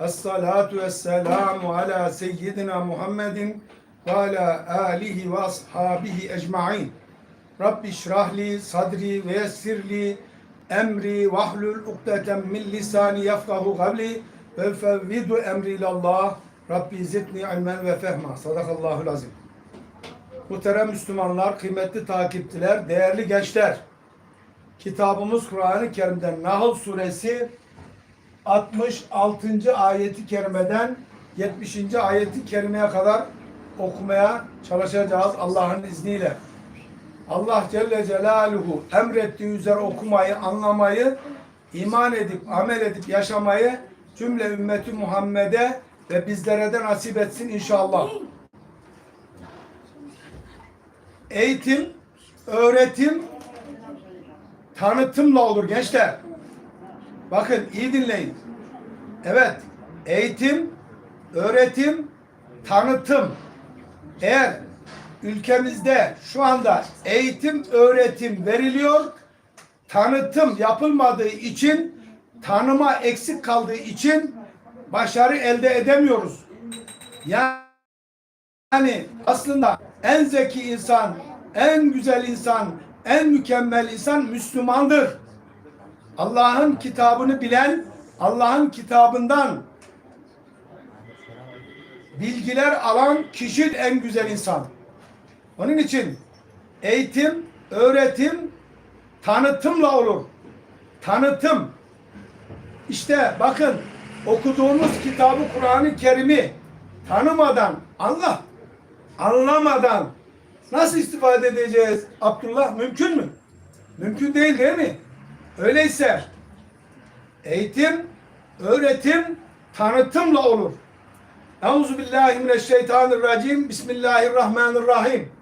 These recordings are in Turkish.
Es-salatu vesselamu ala seyyidina Muhammedin ve ala alihi ve ashabihi ecma'in. Rabbi şrahli sadri ve yessirli emri vahlul ukdeten min lisani yefkahu kavli ve fevvidu emri ilallah. Rabbi zidni ilmen ve fehma. Sadakallahul azim. Muhterem Müslümanlar, kıymetli takipçiler, değerli gençler. Kitabımız Kur'an-ı Kerim'den Nahl suresi 66. ayeti kerimeden 70. ayeti kerimeye kadar okumaya çalışacağız Allah'ın izniyle. Allah Celle Celaluhu emrettiği üzere okumayı, anlamayı, iman edip, amel edip yaşamayı cümle ümmeti Muhammed'e ve bizlere de nasip etsin inşallah. Eğitim, öğretim, tanıtımla olur gençler. Bakın iyi dinleyin. Evet, eğitim, öğretim, tanıtım. Eğer ülkemizde şu anda eğitim, öğretim veriliyor, tanıtım yapılmadığı için, tanıma eksik kaldığı için başarı elde edemiyoruz. Yani aslında en zeki insan, en güzel insan, en mükemmel insan Müslümandır. Allah'ın kitabını bilen, Allah'ın kitabından bilgiler alan kişi en güzel insan. Onun için eğitim, öğretim, tanıtımla olur. Tanıtım. İşte bakın okuduğumuz kitabı Kur'an-ı Kerim'i tanımadan, Allah anlamadan nasıl istifade edeceğiz Abdullah? Mümkün mü? Mümkün değil değil mi? Öyleyse eğitim, öğretim, tanıtımla olur. Euzu billahi mineşşeytanirracim. Bismillahirrahmanirrahim.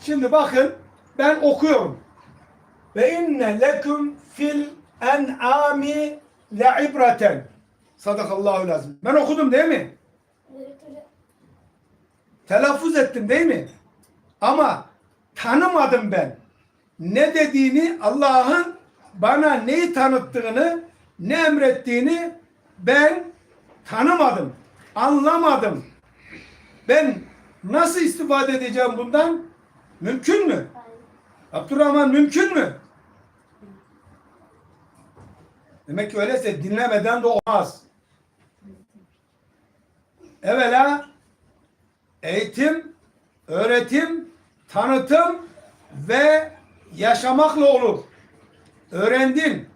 Şimdi bakın ben okuyorum. Ve inne leküm fil en'ami le'ibreten. Sadakallahu lazım. Ben okudum değil mi? Telaffuz ettim değil mi? Ama tanımadım ben. Ne dediğini Allah'ın bana neyi tanıttığını, ne emrettiğini ben tanımadım. Anlamadım. Ben nasıl istifade edeceğim bundan? Mümkün mü? Abdurrahman mümkün mü? Demek ki öyleyse dinlemeden de olmaz. Evvela eğitim, öğretim, tanıtım ve yaşamakla olur. Öğrendin,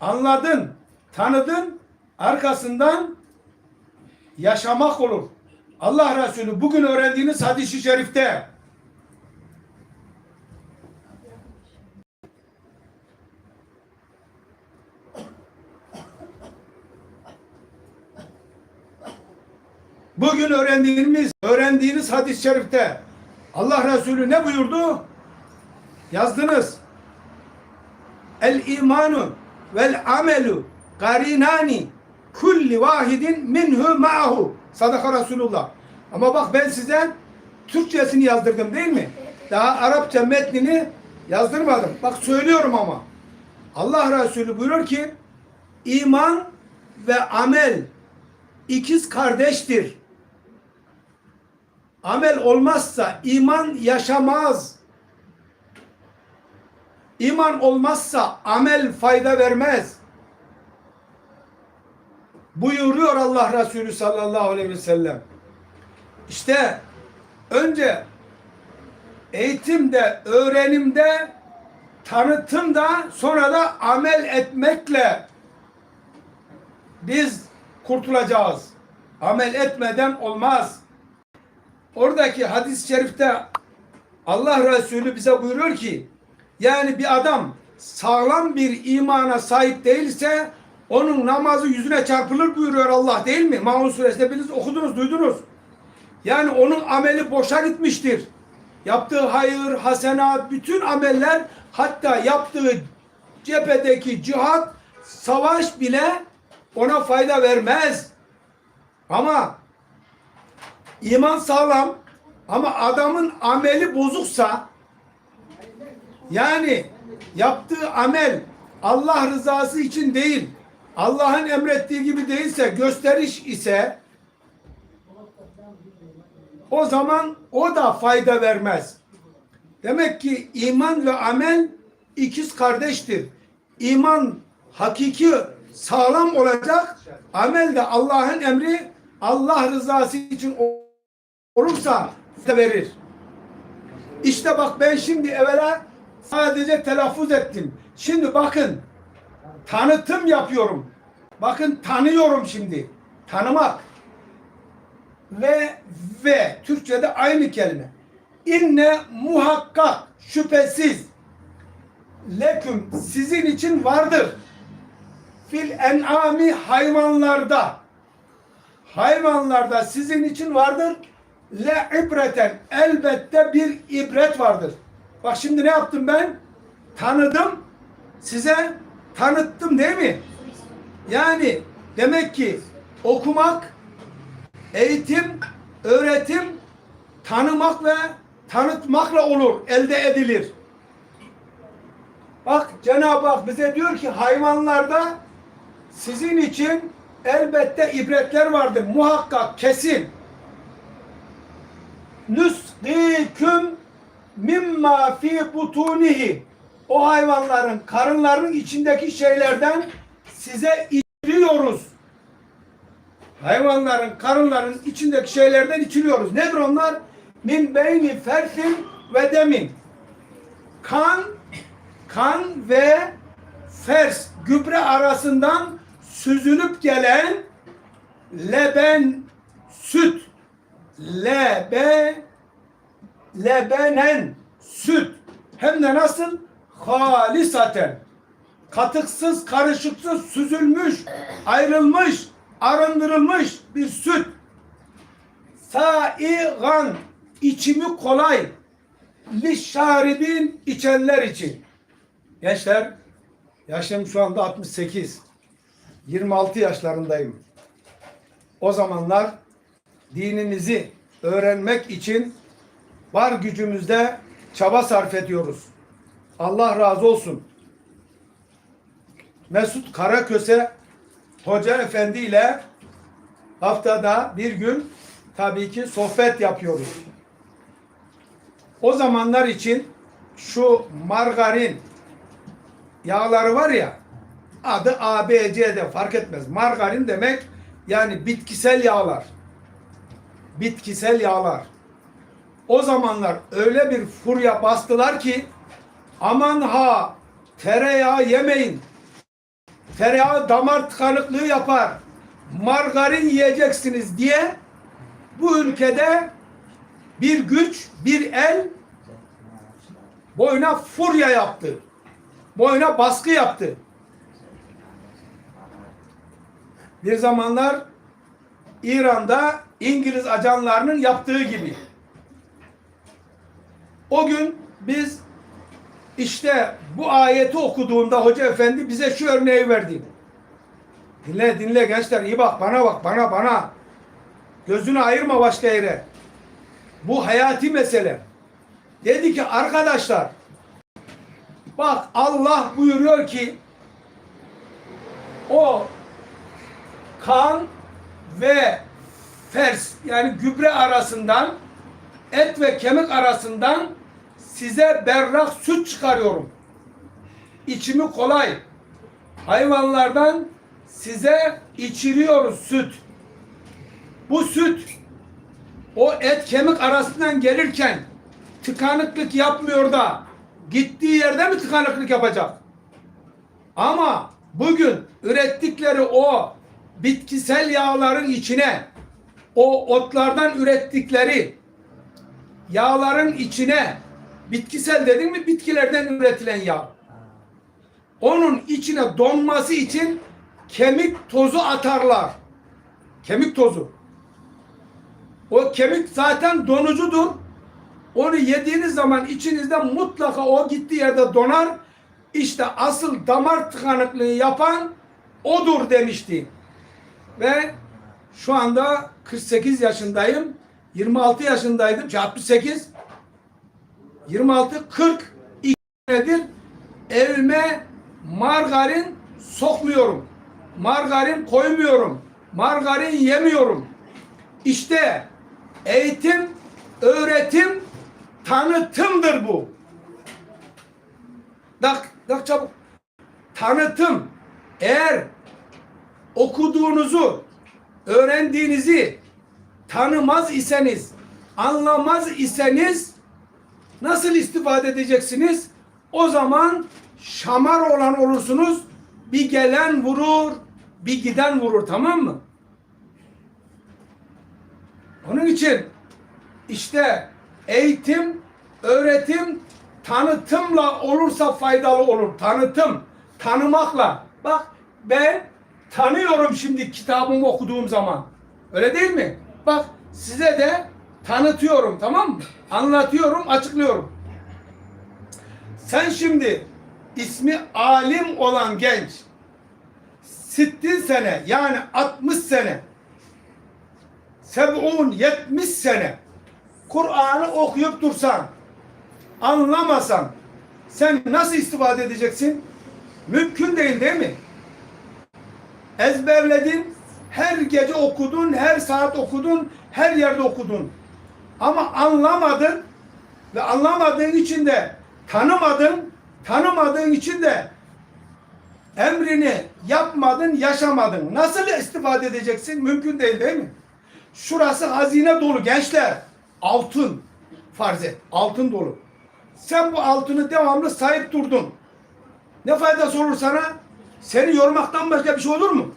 anladın, tanıdın, arkasından yaşamak olur. Allah Resulü bugün öğrendiğiniz hadis-i şerifte Bugün öğrendiğimiz, öğrendiğiniz hadis-i şerifte Allah Resulü ne buyurdu? Yazdınız. El imanu vel amelu karinani kulli vahidin minhu ma'hu. Sadaka Resulullah. Ama bak ben size Türkçesini yazdırdım değil mi? Daha Arapça metnini yazdırmadım. Bak söylüyorum ama. Allah Resulü buyuruyor ki iman ve amel ikiz kardeştir. Amel olmazsa iman yaşamaz. İman olmazsa amel fayda vermez. Buyuruyor Allah Resulü sallallahu aleyhi ve sellem. İşte önce eğitimde, öğrenimde, tanıtımda sonra da amel etmekle biz kurtulacağız. Amel etmeden olmaz. Oradaki hadis-i şerifte Allah Resulü bize buyuruyor ki yani bir adam sağlam bir imana sahip değilse onun namazı yüzüne çarpılır buyuruyor Allah değil mi? Maun suresinde biriniz okudunuz, duydunuz. Yani onun ameli boşa gitmiştir. Yaptığı hayır, hasenat, bütün ameller hatta yaptığı cephedeki cihat, savaş bile ona fayda vermez. Ama iman sağlam ama adamın ameli bozuksa yani yaptığı amel Allah rızası için değil, Allah'ın emrettiği gibi değilse, gösteriş ise o zaman o da fayda vermez. Demek ki iman ve amel ikiz kardeştir. İman hakiki sağlam olacak. Amel de Allah'ın emri Allah rızası için olursa verir. İşte bak ben şimdi evvela sadece telaffuz ettim. Şimdi bakın tanıtım yapıyorum. Bakın tanıyorum şimdi. Tanımak. Ve ve Türkçe'de aynı kelime. İnne muhakkak şüphesiz leküm sizin için vardır. Fil en'ami hayvanlarda hayvanlarda sizin için vardır. Le ibreten elbette bir ibret vardır. Bak şimdi ne yaptım ben? Tanıdım. Size tanıttım değil mi? Yani demek ki okumak, eğitim, öğretim, tanımak ve tanıtmakla olur, elde edilir. Bak Cenab-ı Hak bize diyor ki hayvanlarda sizin için elbette ibretler vardır. Muhakkak, kesin. Nusqiküm mimma fi butunihi o hayvanların karınlarının içindeki şeylerden size içiriyoruz. Hayvanların karınlarının içindeki şeylerden içiriyoruz. Nedir onlar? Min beyni fersin ve demin. Kan, kan ve fers, gübre arasından süzülüp gelen leben, süt, lebe, lebenen, süt. Hem de nasıl? Halisaten. Katıksız, karışıksız, süzülmüş, ayrılmış, arındırılmış bir süt. Saigan, içimi kolay. Lişşaribin içenler için. Gençler, yaşım şu anda 68. 26 yaşlarındayım. O zamanlar dinimizi öğrenmek için var gücümüzde çaba sarf ediyoruz. Allah razı olsun. Mesut Karaköse Hoca Efendi ile haftada bir gün tabii ki sohbet yapıyoruz. O zamanlar için şu margarin yağları var ya adı A, B, C de fark etmez. Margarin demek yani bitkisel yağlar. Bitkisel yağlar. O zamanlar öyle bir furya bastılar ki aman ha tereyağı yemeyin. Tereyağı damar tıkanıklığı yapar. Margarin yiyeceksiniz diye bu ülkede bir güç, bir el boyuna furya yaptı. Boyuna baskı yaptı. Bir zamanlar İran'da İngiliz ajanlarının yaptığı gibi. O gün biz işte bu ayeti okuduğunda Hoca Efendi bize şu örneği verdi. Dinle dinle gençler iyi bak bana bak bana bana. Gözünü ayırma başka yere. Bu hayati mesele. Dedi ki arkadaşlar bak Allah buyuruyor ki o kan ve fers yani gübre arasından et ve kemik arasından size berrak süt çıkarıyorum. İçimi kolay. Hayvanlardan size içiriyoruz süt. Bu süt o et kemik arasından gelirken tıkanıklık yapmıyor da gittiği yerde mi tıkanıklık yapacak? Ama bugün ürettikleri o bitkisel yağların içine o otlardan ürettikleri yağların içine bitkisel dedin mi bitkilerden üretilen yağ. Onun içine donması için kemik tozu atarlar. Kemik tozu. O kemik zaten donucudur. Onu yediğiniz zaman içinizde mutlaka o gittiği yerde donar. İşte asıl damar tıkanıklığı yapan odur demişti. Ve şu anda 48 yaşındayım. 26 yaşındaydım. 68 26 40 nedir? Evime margarin sokmuyorum. margarin koymuyorum. Margarin yemiyorum. İşte eğitim, öğretim, tanıtımdır bu. Bak, bak çabuk. Tanıtım. Eğer okuduğunuzu, öğrendiğinizi tanımaz iseniz, anlamaz iseniz nasıl istifade edeceksiniz? O zaman şamar olan olursunuz. Bir gelen vurur, bir giden vurur tamam mı? Onun için işte eğitim, öğretim tanıtımla olursa faydalı olur. Tanıtım, tanımakla. Bak ben tanıyorum şimdi kitabımı okuduğum zaman. Öyle değil mi? Bak size de tanıtıyorum tamam mı? Anlatıyorum, açıklıyorum. Sen şimdi ismi alim olan genç 60 sene yani 60 sene seb'un 70 sene Kur'an'ı okuyup dursan anlamasan sen nasıl istifade edeceksin? Mümkün değil değil mi? Ezberledin, her gece okudun, her saat okudun, her yerde okudun. Ama anlamadın ve anlamadığın için de tanımadın, tanımadığın için de emrini yapmadın, yaşamadın. Nasıl istifade edeceksin? Mümkün değil değil mi? Şurası hazine dolu gençler. Altın. Farz et. Altın dolu. Sen bu altını devamlı sahip durdun. Ne faydası olur sana? Seni yormaktan başka bir şey olur mu?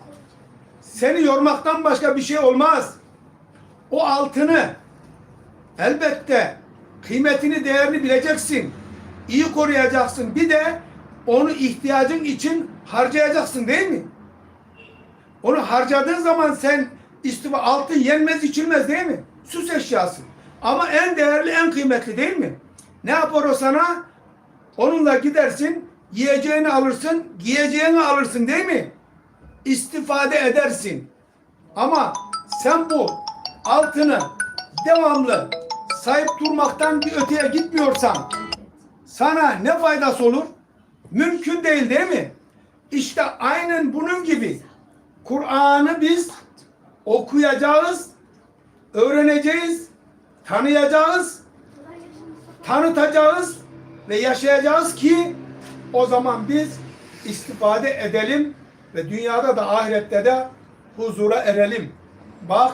Seni yormaktan başka bir şey olmaz. O altını elbette kıymetini, değerini bileceksin. İyi koruyacaksın. Bir de onu ihtiyacın için harcayacaksın değil mi? Onu harcadığın zaman sen istifa altın yenmez içilmez değil mi? Süs eşyası. Ama en değerli en kıymetli değil mi? Ne yapar o sana? Onunla gidersin, yiyeceğini alırsın, giyeceğini alırsın değil mi? İstifade edersin. Ama sen bu altını devamlı sahip durmaktan bir öteye gitmiyorsan sana ne faydası olur? Mümkün değil değil mi? İşte aynen bunun gibi Kur'an'ı biz okuyacağız, öğreneceğiz, tanıyacağız, tanıtacağız ve yaşayacağız ki o zaman biz istifade edelim ve dünyada da ahirette de huzura erelim. Bak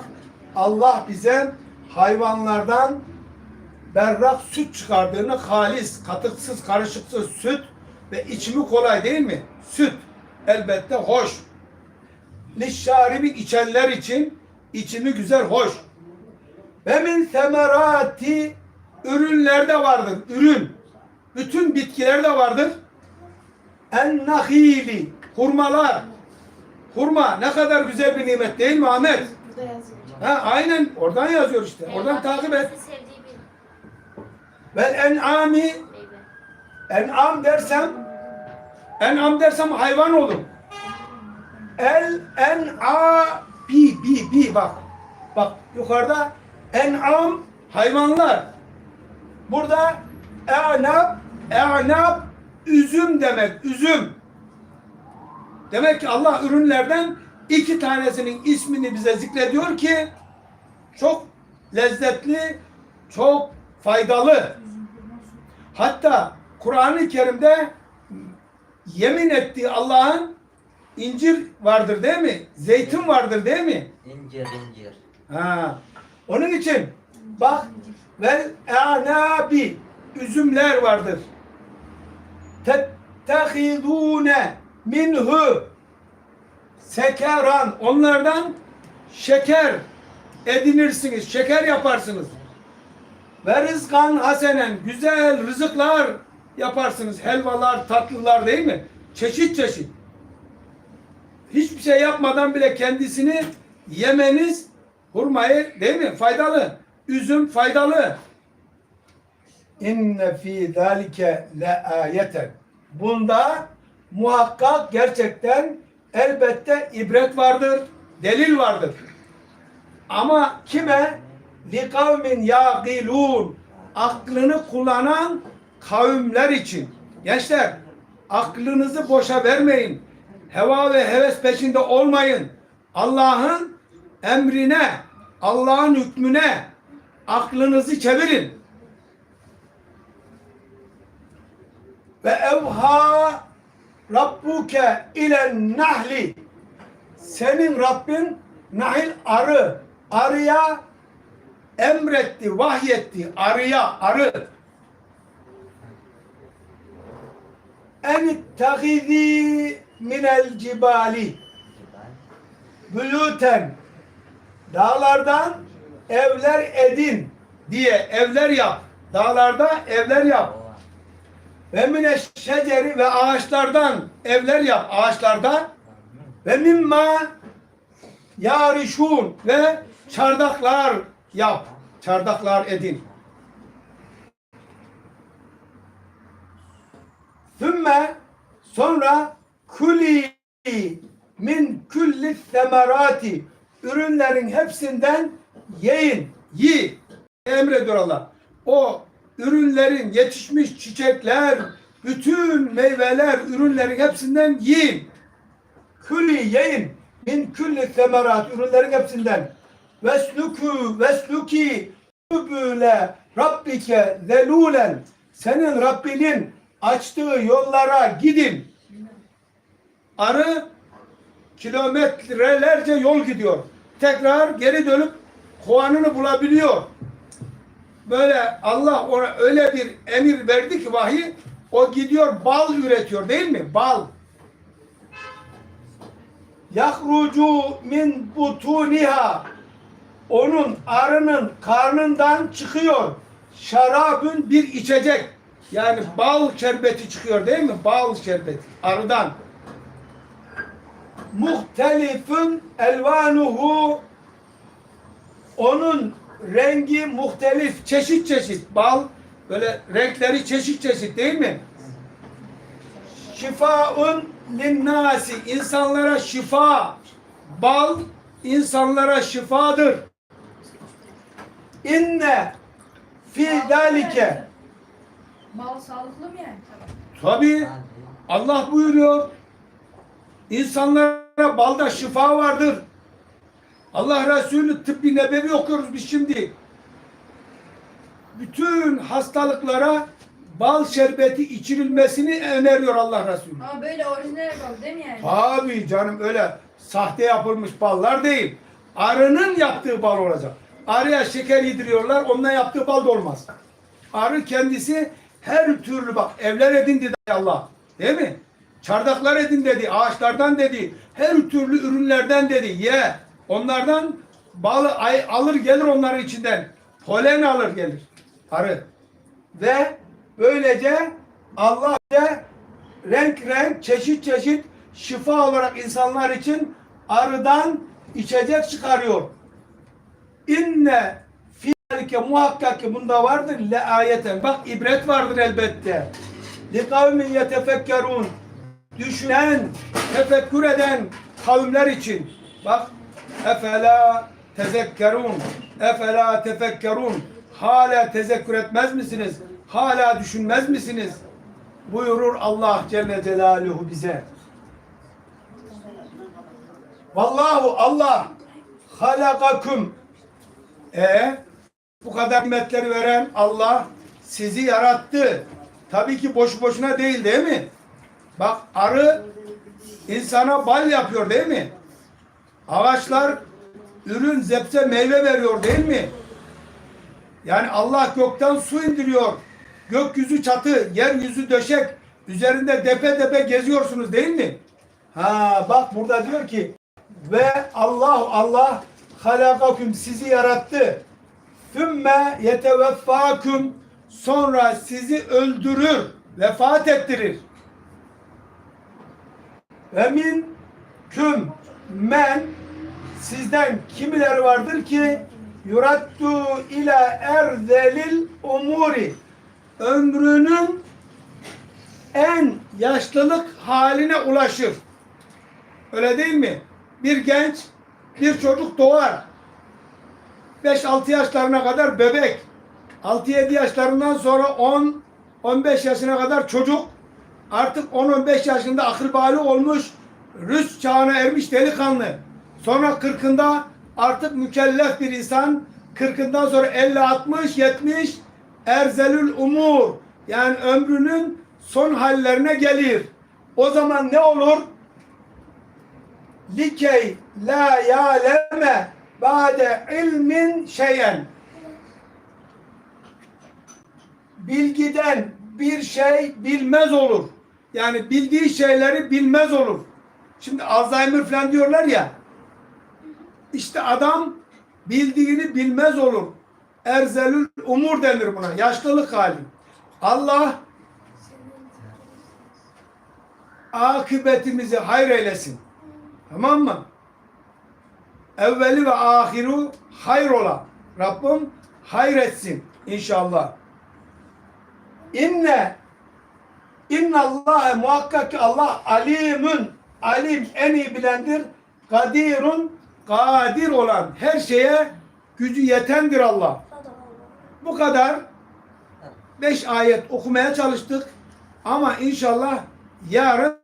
Allah bize hayvanlardan berrak süt çıkardığını halis, katıksız, karışıksız süt ve içimi kolay değil mi? Süt elbette hoş. Lişşaribi içenler için içimi güzel, hoş. Ve min semerati ürünlerde vardır. Ürün. Bütün bitkilerde vardır. En nahili hurmalar. Hurma ne kadar güzel bir nimet değil mi Ahmet? Burada yazıyor. Ha, aynen oradan yazıyor işte. Oradan takip et. Sevdiği bir Ve en'ami en'am dersem en'am dersem hayvan olur. El en'a bi bi bi bak. Bak yukarıda en'am hayvanlar. Burada e'nab e'nab üzüm demek. Üzüm. Demek ki Allah ürünlerden iki tanesinin ismini bize zikrediyor ki çok lezzetli, çok faydalı. Hatta Kur'an-ı Kerim'de yemin ettiği Allah'ın incir vardır değil mi? Zeytin vardır değil mi? İncir incir. Ha. Onun için bak vel anabi üzümler vardır. Tettehidune minhu sekeran onlardan şeker edinirsiniz, şeker yaparsınız. Ve rızkan hasenen güzel rızıklar yaparsınız. Helvalar, tatlılar değil mi? Çeşit çeşit. Hiçbir şey yapmadan bile kendisini yemeniz hurmayı değil mi? Faydalı. Üzüm faydalı. İnne fi zalike le ayeten. Bunda muhakkak gerçekten elbette ibret vardır, delil vardır. Ama kime? Li kavmin yaqilun. Aklını kullanan kavimler için. Gençler, aklınızı boşa vermeyin. heva ve heves peşinde olmayın. Allah'ın emrine, Allah'ın hükmüne aklınızı çevirin. Ve evha Rabbuke ile nahli senin Rabbin nahil arı arıya emretti, vahyetti arıya arı. En ittahizi minel cibali. Bülüten. Dağlardan evler edin diye evler yap. Dağlarda evler yap. Ve mine şeceri ve ağaçlardan evler yap. Ağaçlardan ve mimma yarişun ve çardaklar yap. Çardaklar edin. Sümme sonra kuli min külli semerati ürünlerin hepsinden yiyin. Yi. Emrediyor Allah. O ürünlerin yetişmiş çiçekler, bütün meyveler, ürünlerin hepsinden yiyin. Külü yiyin. Min külli semerat ürünlerin hepsinden. Vesluku vesluki bübüle rabbike zelûlen senin Rabbinin açtığı yollara gidin. Arı kilometrelerce yol gidiyor. Tekrar geri dönüp kovanını bulabiliyor. Böyle Allah ona öyle bir emir verdi ki vahiy o gidiyor bal üretiyor değil mi? Bal. Yahrucu min butuniha onun arının karnından çıkıyor. Şarabın bir içecek. Yani bal şerbeti çıkıyor değil mi? Bal şerbeti arıdan. Muhtelifün elvanuhu onun rengi muhtelif, çeşit çeşit. Bal böyle renkleri çeşit çeşit değil mi? Şifaun linnasi insanlara şifa. Bal insanlara şifadır. İnne fi zalike Bal sağlıklı mı yani? Tabi Allah buyuruyor. İnsanlara balda şifa vardır. Allah Resulü tıbbi nebevi okuyoruz biz şimdi. Bütün hastalıklara bal şerbeti içirilmesini öneriyor Allah Resulü. Ama böyle orijinal bal değil mi yani? Tabi canım öyle sahte yapılmış ballar değil. Arının yaptığı bal olacak. Arıya şeker yediriyorlar, onunla yaptığı bal da olmaz. Arı kendisi her türlü bak evler edin dedi Allah. Değil mi? Çardaklar edin dedi, ağaçlardan dedi, her türlü ürünlerden dedi. Ye. Onlardan balı ay, alır gelir onların içinden. Polen alır gelir. Arı. Ve böylece Allah renk renk, çeşit çeşit şifa olarak insanlar için arıdan içecek çıkarıyor. İnne fiilke muhakkak ki bunda vardır le ayeten. Bak ibret vardır elbette. Li kavmin yetefekkerun. Düşünen, tefekkür eden kavimler için. Bak efela tezekkerun. Efela tefekkerun. Hala tezekkür etmez misiniz? Hala düşünmez misiniz? Buyurur Allah Celle Celaluhu bize. Vallahu Allah halakakum e bu kadar nimetleri veren Allah sizi yarattı. Tabii ki boşu boşuna değil değil mi? Bak arı insana bal yapıyor değil mi? Ağaçlar ürün, zepse, meyve veriyor değil mi? Yani Allah gökten su indiriyor. Gökyüzü çatı, yeryüzü döşek. Üzerinde depe depe geziyorsunuz değil mi? Ha bak burada diyor ki ve Allah Allah halakakum sizi yarattı. Sümme yeteveffakum sonra sizi öldürür, vefat ettirir. Ve min küm men sizden kimileri vardır ki yuraddu ila erzelil umuri ömrünün en yaşlılık haline ulaşır. Öyle değil mi? Bir genç, bir çocuk doğar. 5-6 yaşlarına kadar bebek. 6-7 yaşlarından sonra 10 15 yaşına kadar çocuk. Artık 10-15 yaşında akıl bali olmuş, Rüst çağına ermiş delikanlı. Sonra kırkında artık mükellef bir insan. Kırkından sonra 50, 60, 70 erzelül umur. Yani ömrünün son hallerine gelir. O zaman ne olur? Likey la ya'leme ba'de ilmin şeyen. Bilgiden bir şey bilmez olur. Yani bildiği şeyleri bilmez olur. Şimdi Alzheimer falan diyorlar ya. İşte adam bildiğini bilmez olur. Erzelül umur denir buna. Yaşlılık hali. Allah akıbetimizi hayır eylesin. Tamam mı? Evveli ve ahiru hayır ola. Rabbim hayır etsin inşallah. İnne İnna Allah muhakkak ki Allah alimun alim en iyi bilendir. Kadirun kadir olan her şeye gücü yetendir Allah. Bu kadar beş ayet okumaya çalıştık. Ama inşallah yarın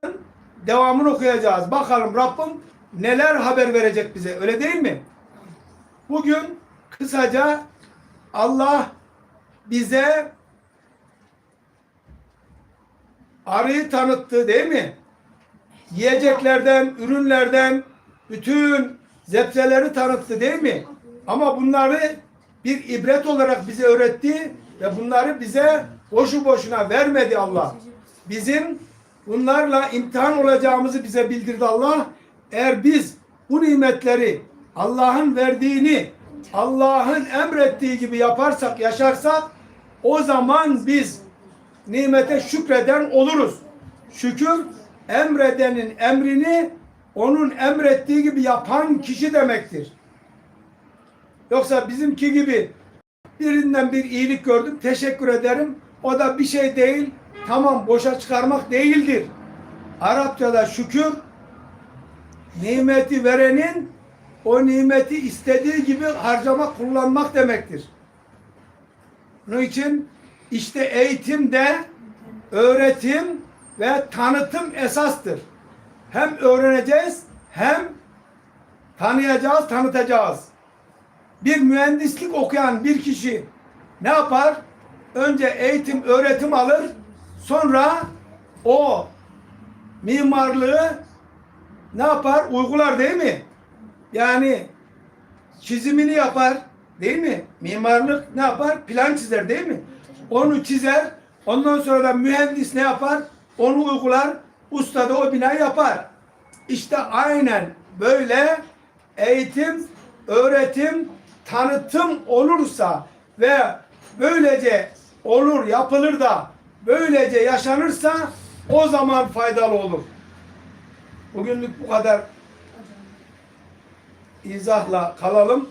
devamını okuyacağız. Bakalım Rabbim neler haber verecek bize. Öyle değil mi? Bugün kısaca Allah bize arıyı tanıttı değil mi? Yiyeceklerden, ürünlerden bütün zepseleri tanıttı değil mi? Ama bunları bir ibret olarak bize öğretti ve bunları bize boşu boşuna vermedi Allah. Bizim bunlarla imtihan olacağımızı bize bildirdi Allah. Eğer biz bu nimetleri Allah'ın verdiğini Allah'ın emrettiği gibi yaparsak, yaşarsak o zaman biz nimete şükreden oluruz. Şükür emredenin emrini onun emrettiği gibi yapan kişi demektir. Yoksa bizimki gibi birinden bir iyilik gördüm, teşekkür ederim. O da bir şey değil, tamam boşa çıkarmak değildir. Arapçada şükür nimeti verenin o nimeti istediği gibi harcamak, kullanmak demektir. Bunun için işte eğitimde öğretim ve tanıtım esastır. Hem öğreneceğiz hem tanıyacağız, tanıtacağız. Bir mühendislik okuyan bir kişi ne yapar? Önce eğitim, öğretim alır. Sonra o mimarlığı ne yapar? Uygular değil mi? Yani çizimini yapar değil mi? Mimarlık ne yapar? Plan çizer değil mi? Onu çizer. Ondan sonra da mühendis ne yapar? Onu uygular. Usta da o binayı yapar. İşte aynen böyle eğitim, öğretim, tanıtım olursa ve böylece olur, yapılır da böylece yaşanırsa o zaman faydalı olur. Bugünlük bu kadar izahla kalalım.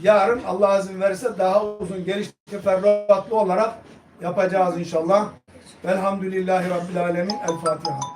Yarın Allah izin verirse daha uzun geniş teferruatlı olarak yapacağız inşallah. Velhamdülillahi Rabbil Alemin. El Fatiha.